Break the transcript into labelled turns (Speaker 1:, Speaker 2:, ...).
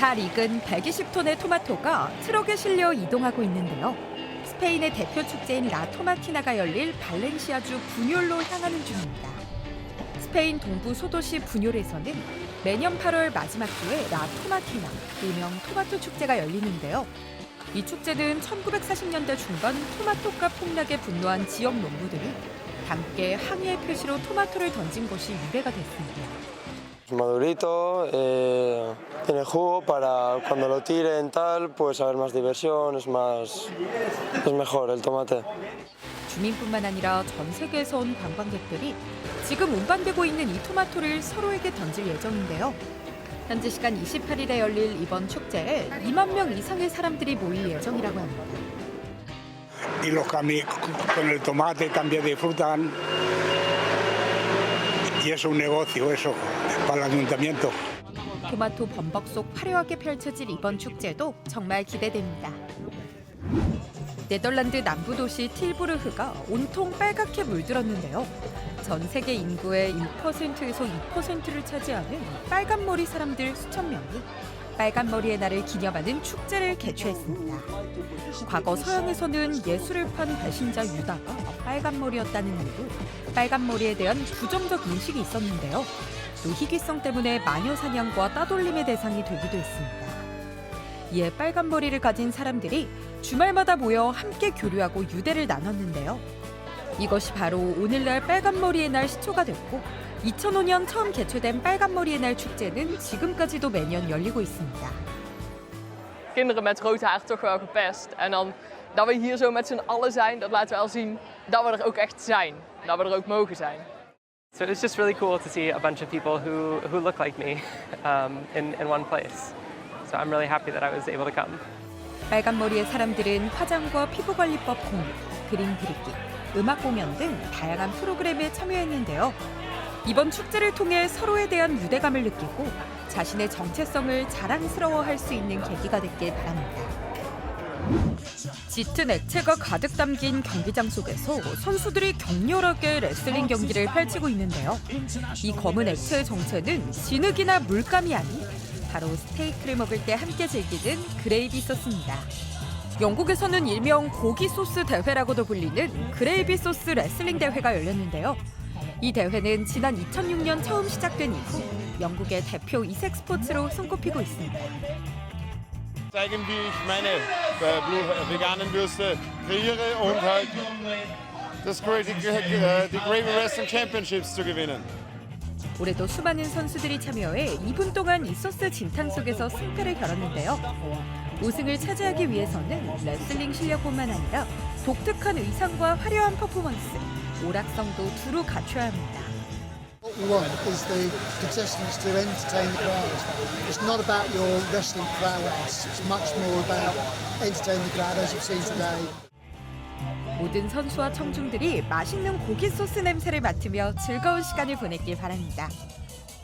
Speaker 1: 잘 익은 120톤의 토마토가 트럭에 실려 이동하고 있는데요. 스페인의 대표 축제인 라 토마티나가 열릴 발렌시아주 부뇰로 향하는 중입니다. 스페인 동부 소도시 부뇰에서는 매년 8월 마지막 주에 라 토마티나, 일명 토마토 축제가 열리는데요. 이 축제는 1940년대 중반 토마토값 폭락에 분노한 지역 농부들이 함께 항의의 표시로 토마토를 던진 것이 유래가 됐습니다.
Speaker 2: Madurito, eh, tiene jugo para cuando lo tiren tal, pues haber más diversión, es más, es mejor el tomate.
Speaker 1: 주민뿐만 아니라 전 세계에서 온 관광객들이 지금 운반되고 있는 이 토마토를 서로에게 던질 예정인데요. 현지 시간 28일에 열릴 이번 축제에 2만 명 이상의 사람들이 모일 예정이라고 합니다.
Speaker 3: y los cami- con el tomate cambia de fruta y es un negocio eso para el ayuntamiento.
Speaker 1: 토마토 범벅 속 화려하게 펼쳐질 이번 축제도 정말 기대됩니다. 네덜란드 남부 도시 틸부르흐가 온통 빨갛게 물들었는데요. 전 세계 인구의 1%에서 2%를 차지하는 빨간 머리 사람들 수천 명이 빨간 머리의 날을 기념하는 축제를 개최했습니다. 과거 서양에서는 예술을 판 배신자 유다가 빨간 머리였다는 이유로 빨간 머리에 대한 부정적 인식이 있었는데요. 또 희귀성 때문에 마녀 사냥과 따돌림의 대상이 되기도 했습니다. 이에 빨간 머리를 가진 사람들이 주말마다 모여 함께 교류하고 유대를 나눴는데요. 이것이 바로 오늘날 빨간 머리의 날 시초가 됐고 2005년 처음 개최된 빨간 머리의 날 축제는 지금까지도 매년 열리고 있습니다.
Speaker 4: kinderen met rood haar toch wel gepest. En dan dat we hier zo met z'n allen zijn, dat laat wel zien dat we er ook echt zijn. Dat we er ook mogen zijn.
Speaker 5: So it's just really cool to see a bunch of people who, who look like me um, in, in one place. So I'm really happy that I was able to come.
Speaker 1: 빨간 머리의 사람들은 화장과 피부 관리법 공유, 그림 그리기, 음악 공연 등 다양한 프로그램에 참여했는데요. 이번 축제를 통해 서로에 대한 유대감을 느끼고 자신의 정체성을 자랑스러워할 수 있는 계기가 됐길 바랍니다. 짙은 액체가 가득 담긴 경기장 속에서 선수들이 격렬하게 레슬링 경기를 펼치고 있는데요. 이 검은 액체의 정체는 진흙이나 물감이 아닌 바로 스테이크를 먹을 때 함께 즐기는 그레이비 소스입니다. 영국에서는 일명 고기 소스 대회라고도 불리는 그레이비 소스 레슬링 대회가 열렸는데요. 이 대회는 지난 2006년 처음 시작된 이후 영국의 대표 이색 스포츠로 손꼽히고 있습니다.
Speaker 6: zeigen, wie ich meine äh, Blue- veganen Würste kreiere und halt das Gra- die, äh, die Gravy Wrestling Championships zu gewinnen.
Speaker 1: 올해도 수많은 선수들이 참여해 2분 동안 이 소스 진탕 속에서 승패를 겨뤘는데요. 우승을 차지하기 위해서는 레슬링 실력뿐만 아니라 독특한 의상과 화려한 퍼포먼스, 오락성도 두루 갖춰야 합니다.
Speaker 7: What we want is the contestants to entertain the crowd. It's not about your wrestling prowess. It's much more about entertaining the crowd as you've seen today.
Speaker 1: 모든 선수와 청중들이 맛있는 고기 소스 냄새를 맡으며 즐거운 시간을 보냈길 바랍니다.